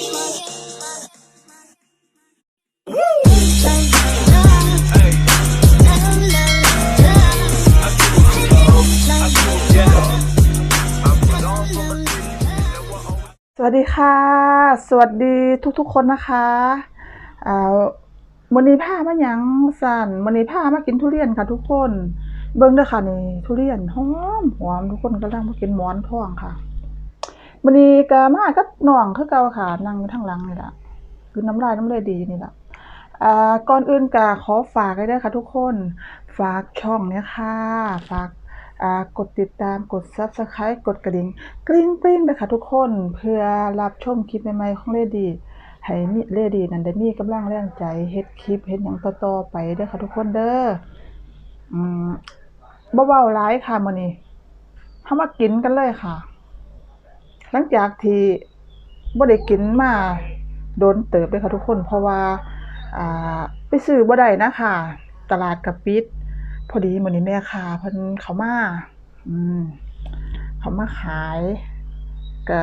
สวัสดีค่ะ สวัสดีทุกๆคนนะคะอ่าวันนี้พามาหยังสั่นวันนี้พามากินทุเรียนค่ะ ทุกคน เบิ่งเด้อค่ะนี่ทุเรียนหอมหอมทุกคนกำลังมากินหมอนทองค่ะ วันนี้ก็มากับน้องคือเก่าค่ะนั่งอยู่ทางหลังนี่ล่ะคือน้ำลายน้ำลายดีนี่ล่ะอ่าก่อนอื่นก็ขอฝากไว้ด้วยค่ะทุกคน ฝากช่องเนี้ยค่ะ ฝากอ่ากดติดตามกด Subscribe กดกระดิ่งกริ๊งกริ๊งนะคะทุกคนเพื่อรับชมคลิปใหม่ๆของเลดีให้มีเลดีนั่นได้มีกำลังแรงใจเฮ็ดคลิปเฮ็ดหยังต่อๆไปเด้อค่ะทุกคนเด้ออืมบ่เว้าหลายค่ะมื้อนี้เฮามากินกันเลยค่ะ หลังจากที่บ่ได้กินมาโดนเติบเลยค่ะทุกคน เพราะว่าอ่าไปซื้อบ่ได้นะคะตลาดก็ปิด พอดีมื้อนี้แม่ค้าเพิ่นเขามาอืมเขามาขายก็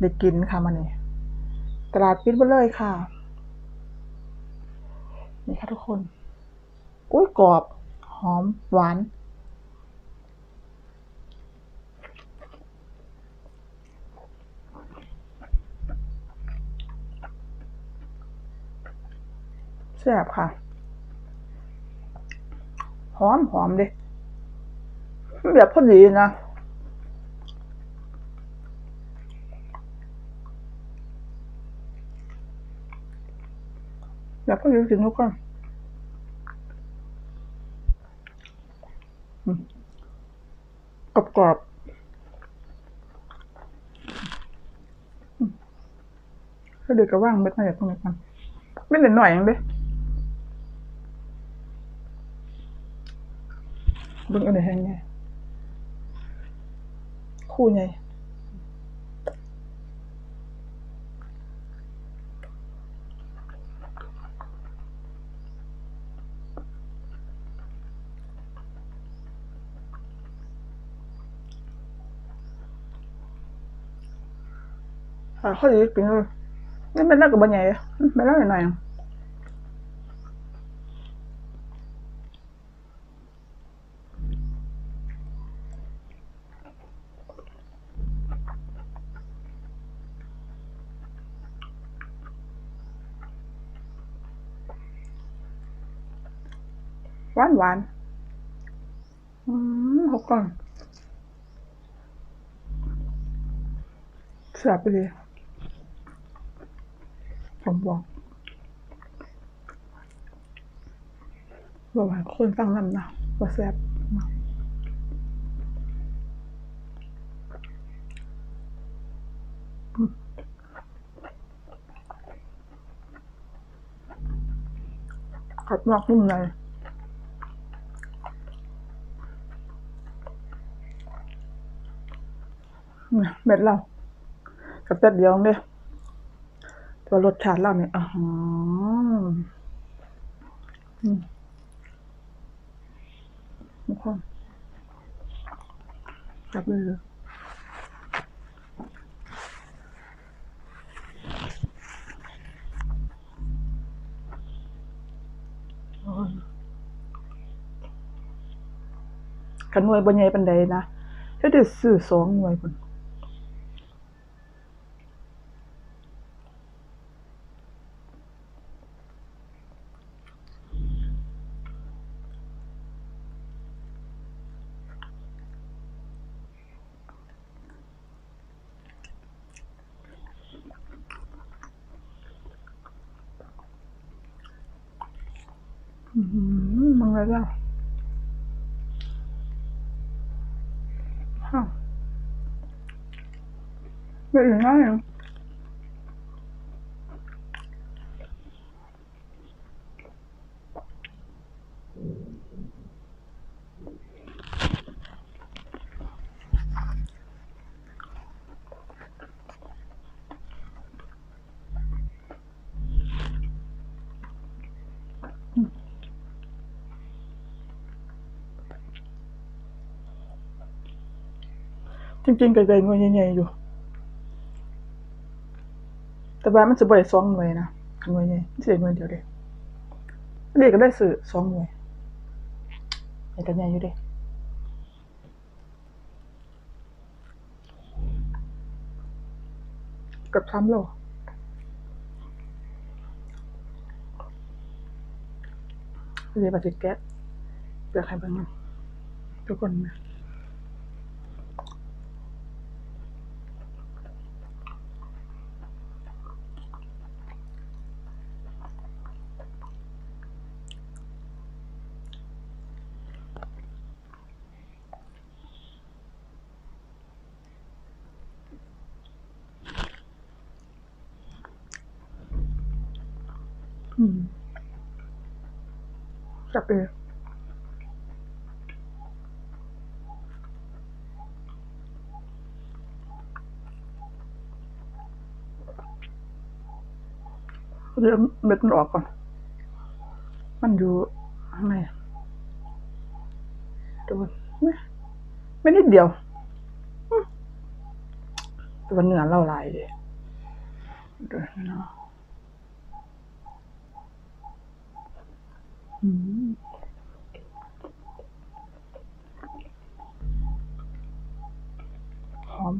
ได้กินค่ะมันนี่ตลาดปิดไปเลยค่ะ นี่ค่ะทุกคน อุ้ยกรอบ หอมหวาน แซ่บค่ะ หอมหอมด้แบบพอดีนะแบบพอดีจริงทุกคนกรอบกรอบๆอืมก็เดี๋ยวก็ว่างเม็ดมาจากตรงนี้กันไม่เหลือหน่อยเองเด้ เบิ่งอันไหนแห้งไงคู่ไงอ่าข้อดีจริงเลยนี่เป็นเล่ากับบะใหญ่เป็นเล่าหน่อยๆ ห วานหวานอืมหกก่อนแซ่บไปเลยผมบอกบอกให้คนฟังนำนะว่าแซ่บมากอืมขับนอกนุ่มใน เม็ดเรากับแต่เดียวเนี่ยตัวรสชาติเราเนี่ยอ๋ออืมค่ะจับเลยเลยโอ้ยกันหน่วยบนใหญ่ปันใดนะถ้าเด็ดซื้อสองหน่วยคน มมังอะไรล่ะฮะไม่อื่นไจริงๆไก่ๆงวยใหญ่ๆอยู่ แต่ว่ามันจะบ่ได้สองหน่วยนะหน่วยใหญ่มันสิได้หน่วยเดียวเด้เด็กก็ได้ซื้อสองหน่วยไอ้กันใหญ่อยู่เด้กับ3โลเดี๋ยวปฏิแก๊สเปลือกไข่เบิ่งทุกคนนะ จับเลยเดี๋ยวเม็ดมันออกก่อน มันอยู่ข้างในโดนไม่ไม่นิดเดียวแต่ว่าเนื้อเล่าลายเลยเดี๋ยวนะ อืมหอม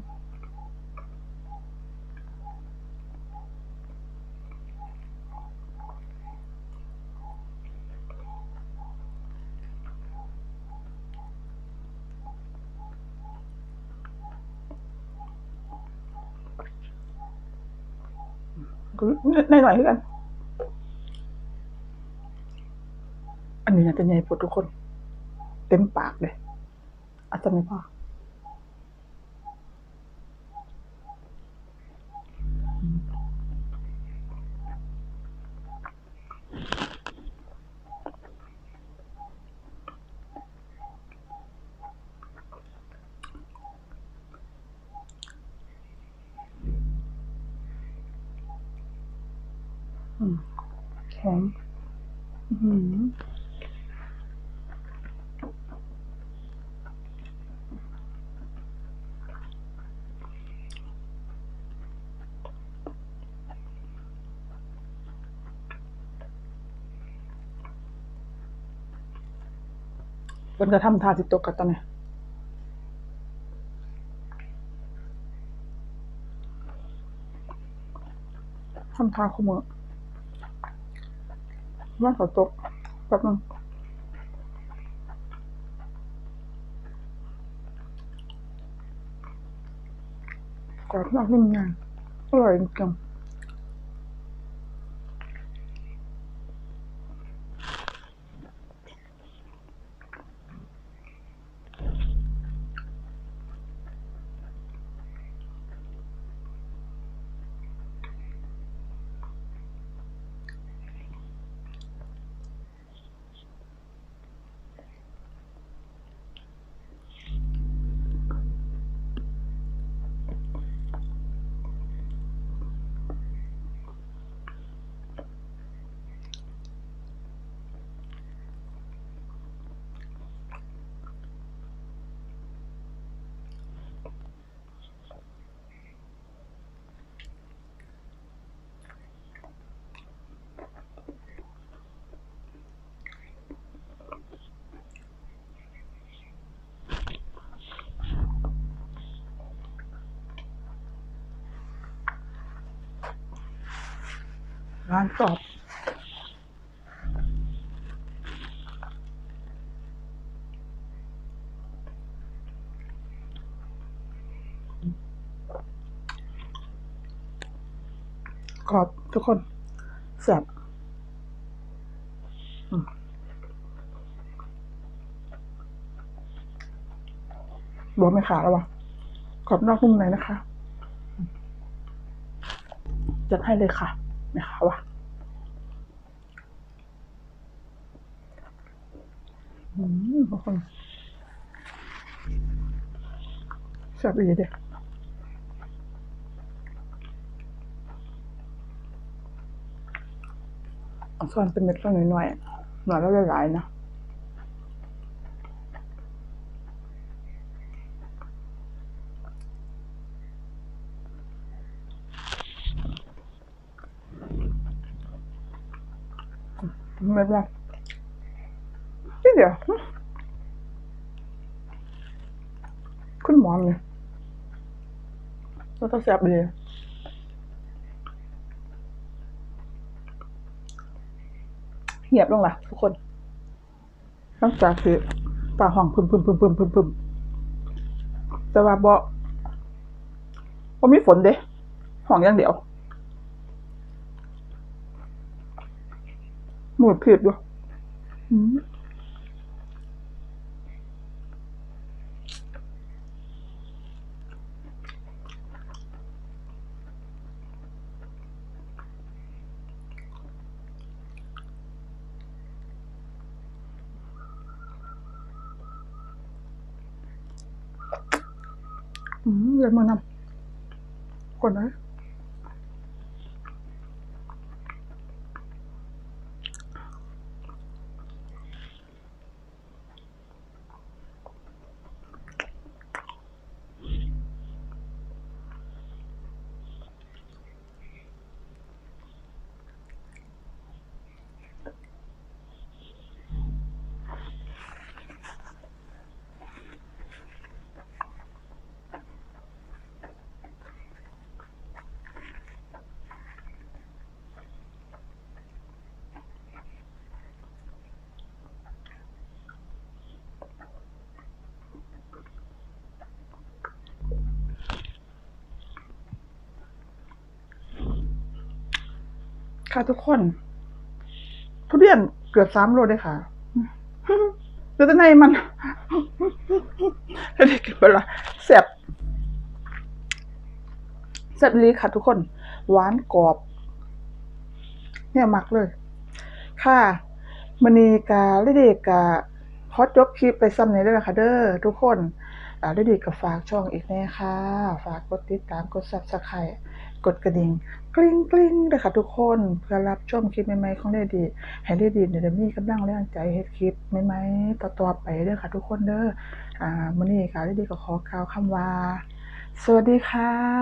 ก็ในหน่อยคือกันอันนี้น่าจะใหญ่ปวดทุกคน เต็มปากเลย อาจจะไม่พออืมอืม พิ่นก็ทำท่าสิตกกันตอนนี้ทำท่าคุมือว่าเขาตกแป๊บนึงกรอบนอกนุ่มในอร่อยจริง ร้านกรอบกรอบทุกคนแซ่บอืมบอกไม่ขาดแล้ววะกรอบนอกนุ่มในนะคะ จัดให้เลยค่ะ นะคะวะอืมทุกคนแซ่บอีกเด็ดส่อนเป็นเม็ดก็หน่อยๆหน่อยแล้วหลายๆนะ ไม่เป็นไรนี่เดี๋ยวคุณหมอเนี่ยเราต้องแซ่บเลยเงียบลงล่ะ ทุกคนหลังจากที่ป่าห้องพึมพึมพึมพึมพึมพึมแต่ว่าบ่บ่มีฝนเด้ห้องอย่างเดียว หมดผิดด้วยอืมอืมเลยมานำคนนะ ค่ะทุกคน ทุเรียนเกือบสามโลเลยค่ะเหลือแต่ในมันให้ได้กินไปละแซ่บแซ่บลีค่ะทุกคน หวานกรอบ เนี่ยมักเลย ค่ะมันนีกาลิเดกาฮอตจบคลิปไปซ้ำนี้ด้วยนะคะเด้อทุกคนอาลิเดกก็ฝากช่องอีกแน่ค่ะ ฝากกดติดตามกดซับสไครต์กดกระดิ่ง กลิ้งกลิ้งเลยค่ะทุกคนเพื่อรับชมคลิปใหม่ๆของเลดีให้เลดีเดี๋ยมีกำลังแรงใจเฮ็ดคลิปใหม่ๆต่อๆไปเด้อค่ะทุกคนเด้ออ่ามื้อนี้ค่ะเลดีก็ขอกล่าวคำว่า สวัสดีค่ะ